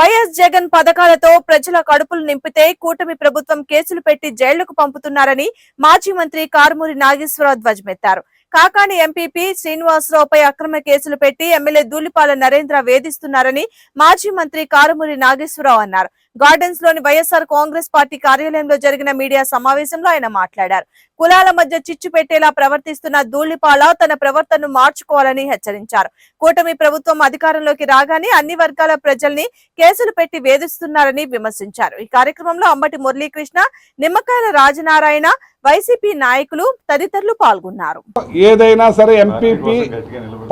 YS Jagan పథకాలతో ప్రజల కడుపులు నింపితే కూటమి ప్రభుత్వం కేసులు పెట్టి జైళ్ళకు పంపుతున్నారని మాజీ మంత్రి కారుమూరి నాగేశ్వరరావు ధ్వజమెత్తారు. కాకాని ఎంపీపీ శ్రీనివాసరావుపై అక్రమ కేసులు పెట్టి ఎమ్మెల్యే దూలిపాల నరేంద్ర వేధిస్తున్నారని మాజీ మంత్రి కారుమూరి నాగేశ్వరరావు అన్నారు. గార్డెన్స్లోని వైఎస్ఆర్ కాంగ్రెస్ పార్టీ కార్యాలయంలో జరిగిన మీడియా సమావేశంలో ఆయన మాట్లాడారు. కులాల మధ్య చిచ్చు పెట్టేలా ప్రవర్తిస్తున్న ధూళిపాల తన ప్రవర్తనను మార్చుకోవాలని హెచ్చరించారు. కూటమి ప్రభుత్వం అధికారంలోకి రాగానే అన్ని వర్గాల ప్రజల్ని కేసులు పెట్టి వేధిస్తున్నారని విమర్శించారు. ఈ కార్యక్రమంలో అమ్మటి మురళీకృష్ణ నిమ్మకాయల రాజనారాయణ వైసీపీ నాయకులు తదితరులు పాల్గొన్నారు. ఏదైనా సరే ఎంపీపీ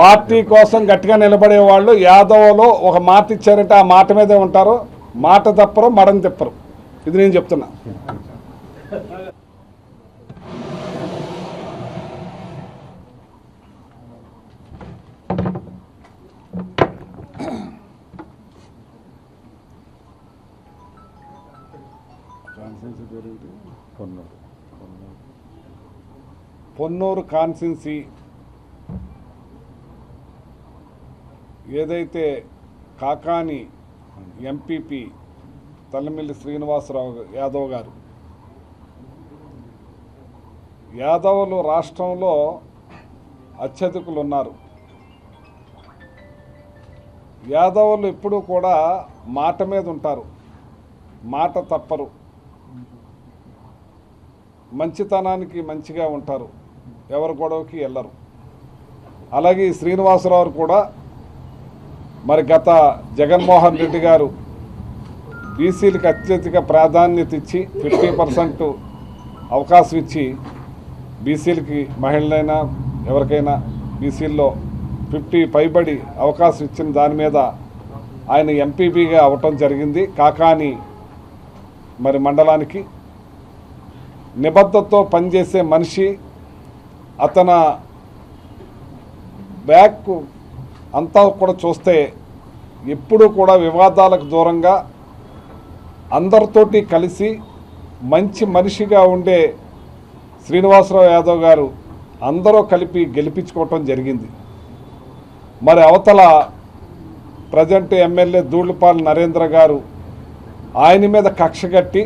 పార్టీ కోసం గట్టిగా నిలబడే వాళ్ళు యాదవ్లో ఒక మాట ఇచ్చారంటే ఆ మాట మీదే ఉంటారు. మాట తప్పరు మడం తిప్పరు. ఇది నేను చెప్తున్నా. పొన్నూరు కాన్సెన్సీ ఏదైతే కాకాని ఎంపీపీ తల్లమిల్లి శ్రీనివాసరావు యాదవ్ గారు యాదవులు రాష్ట్రంలో అత్యధికులు ఉన్నారు యాదవులు ఎప్పుడూ కూడా మాట మీద ఉంటారు మాట తప్పరు. మంచితనానికి మంచిగా ఉంటారు. ఎవరి గొడవకి వెళ్ళరు. అలాగే శ్రీనివాసరావు కూడా మరి గత జగన్మోహన్ రెడ్డి గారు బీసీలకు అత్యధిక ప్రాధాన్యత ఇచ్చి ఫిఫ్టీ పర్సెంట్ అవకాశం ఇచ్చి బీసీలకి మహిళలైనా ఎవరికైనా బీసీల్లో ఫిఫ్టీ పైబడి అవకాశం ఇచ్చిన దాని మీద ఆయన ఎంపీపీగా అవటం జరిగింది. కాకాని మరి మండలానికి నిబద్ధతతో పనిచేసే మనిషి అతన బ్యాక్ అంతా కూడా చూస్తే ఎప్పుడూ కూడా వివాదాలకు దూరంగా అందరితోటి కలిసి మంచి మనిషిగా ఉండే శ్రీనివాసరావు యాదవ్ గారు అందరూ కలిపి గెలిపించుకోవటం జరిగింది. మరి అవతల ప్రజెంట్ ఎమ్మెల్యే దూళ్ళపాల్ నరేంద్ర గారు ఆయన మీద కక్ష కట్టి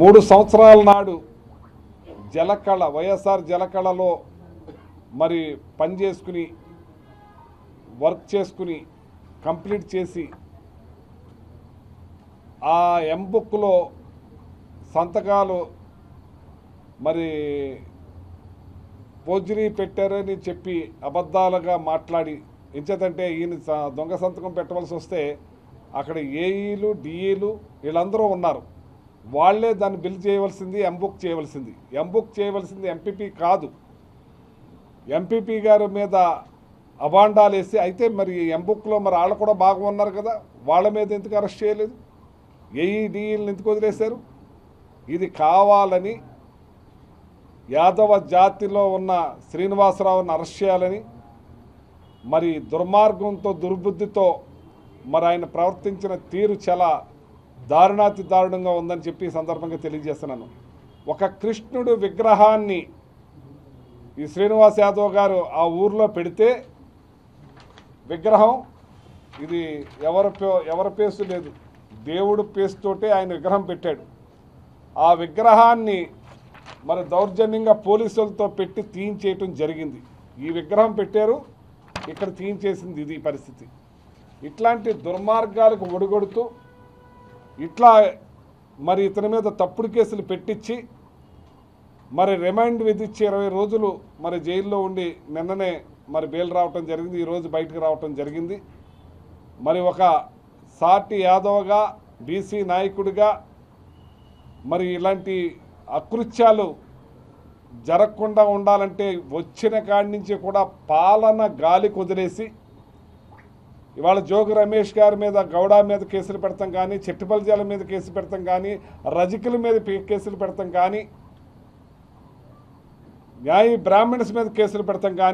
మూడు సంవత్సరాల నాడు జలకళ వైఎస్ఆర్ జలకళలో మరి పని చేసుకుని వర్క్ చేసుకుని కంప్లీట్ చేసి ఆ ఎంబుక్లో సంతకాలు మరి పోజరీ పెట్టారని చెప్పి అబద్ధాలుగా మాట్లాడి ఎంచేతంటే ఈయన స- దొంగ సంతకం పెట్టవలసి వస్తే అక్కడ ఏఈలు డిఈలు వీళ్ళందరూ ఉన్నారు. వాళ్ళే దాన్ని బిల్ చేయవలసింది ఎంబుక్ చేయవలసింది. ఎంబుక్ చేయవలసింది ఎంపీపీ కాదు. ఎంపీపీ గారి మీద అబాండాలు వేసి అయితే మరి ఎంబుక్లో మరి వాళ్ళు కూడా బాగా ఉన్నారు కదా వాళ్ళ మీద ఎందుకు అరెస్ట్ చేయలేదు? ఏఈడిఈలను ఎందుకు వదిలేశారు? ఇది కావాలని యాదవ జాతిలో ఉన్న శ్రీనివాసరావుని అరెస్ట్ చేయాలని మరి దుర్మార్గంతో దుర్బుద్ధితో మరి ఆయన ప్రవర్తించిన తీరు చాలా దారుణాతి దారుణంగా ఉందని చెప్పి ఈ సందర్భంగా తెలియజేస్తున్నాను. ఒక కృష్ణుడు విగ్రహాన్ని ఈ శ్రీనివాస్ యాదవ్ గారు ఆ ఊర్లో పెడితే విగ్రహం ఇది ఎవరి పే- ఎవరి పేసు లేదు. దేవుడు పేస్తోటే ఆయన విగ్రహం పెట్టాడు. ఆ విగ్రహాన్ని మరి దౌర్జన్యంగా పోలీసులతో పెట్టి తీయించేయటం జరిగింది. ఈ విగ్రహం పెట్టారు. ఇక్కడ తీయించేసింది ఇది పరిస్థితి. ఇట్లాంటి దుర్మార్గాలకు ఒడిగొడుతూ ఇట్లా మరి ఇతని మీద తప్పుడు కేసులు పెట్టించి మరి రిమైండ్ విధించి ఇరవై రోజులు మరి జైల్లో ఉండి నిన్ననే మరి బెయిల్ రావటం జరిగింది ఈరోజు బయటకు రావటం జరిగింది. మరి ఒక సాటి యాదవ్గా బీసీ నాయకుడిగా మరి ఇలాంటి అకృత్యాలు జరగకుండా ఉండాలంటే వచ్చిన కాడి నుంచి కూడా పాలన గాలి కుదిరేసి ఇవాళ జోగి రమేష్ గారి మీద గౌడ మీద కేసులు పెడతాం కానీ చెట్టుపల్లిజాల మీద కేసులు పెడతాం కానీ రజకుల మీద పే- కేసులు పెడతాం కానీ న్యాయ బ్రాహ్మణ్స్ మీద కేసులు పెడతాం కానీ